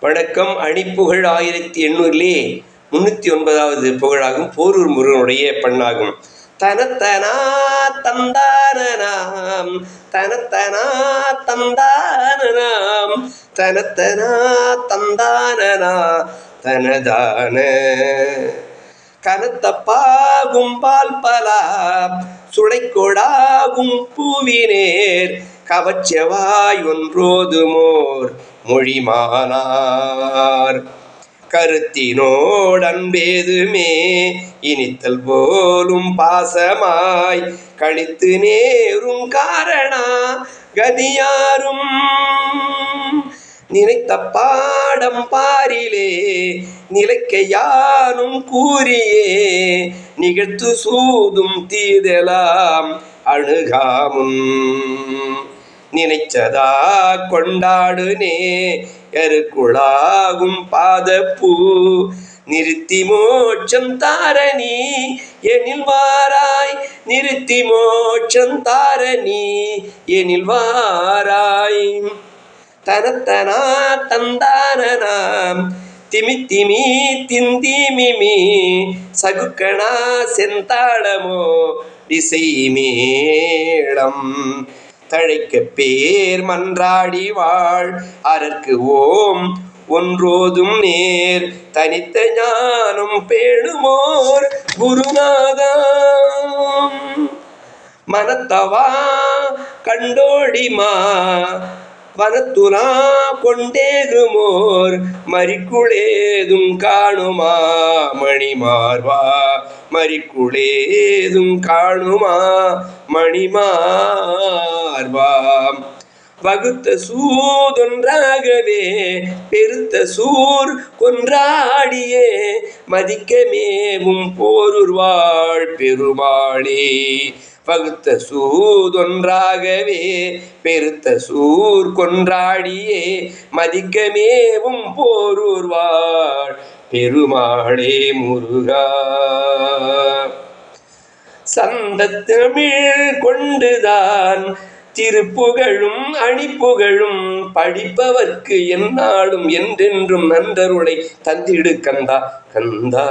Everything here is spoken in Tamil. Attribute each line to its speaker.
Speaker 1: வணக்கம். அணிப்புகழ் ஆயிரத்தி எண்ணூறிலே முன்னூற்றி ஒன்பதாவது புகழாகும். போரூர் முருகனுடைய பெண்ணாகும். தனத்தனா தந்தானனாம். தனத்தனா தந்தானனாம். தனத்தனா தந்தானனா. தனதான. கனத்தப்பாகும் பால் பலா. சுளைக்கொடாகும் பூவினேர் கவச்சவாய் ஒன்றோதுமோர் மொழிமானார். கருத்தினோடன்பேதுமே இனித்தல் போலும் பாசமாய் கழித்து நேரும் காரணா கதியாரும். நினைத்த பாடம் பாரிலே நிலைக்கையானும் கூறியே நிகழ்த்து சூதும் தீதலாம் அணுகாமும் நினைச்சதா கொண்டாடுனே. எருக்குழாகும் பாதப்பூ நிறுத்தி மோட்சம் தாரணி. எனில் வாராய் நிறுத்தி மோட்சம் தாரணி. எனில் வாராய். தனத்தனா தந்தானனாம் திமி திமி திந்தி மிமி சகுக்கணா செந்தாளமோ திசை மேளம். தழைக்க பேர் மன்றாடி வாழ். அரற்கு ஓம் ஒன்றோதும் நேர். தனித்த ஞானம் பேணுமோர் குருநாதம். மனத்தவா கண்டோடிமா வனத்துலா கொண்டேகுமோர். மறிக்குளேதும் காணுமா மணிமார்வா. மறிக்குளேதும் காணுமா? மணிமார்வாம். வகுத்த சூதொன்றாகவே பெருத்த சூர் கொன்றாடியே மதிக்கமேவும் போருர்வாழ் பெருமாளே. வகுத்த சூதொன்றாகவே பெருத்த சூர் கொன்றாடியே மதிக்கமேவும் போரூர்வாள் பெருமாளே முருகா. சந்தத்தமிழ் கொண்டுதான் திருப்புகழும் அணிப்புகழும் படிப்பவர்க்கு எந்நாளும் என்றென்றும் நன்றருளை தந்திடு கந்தா கந்தா.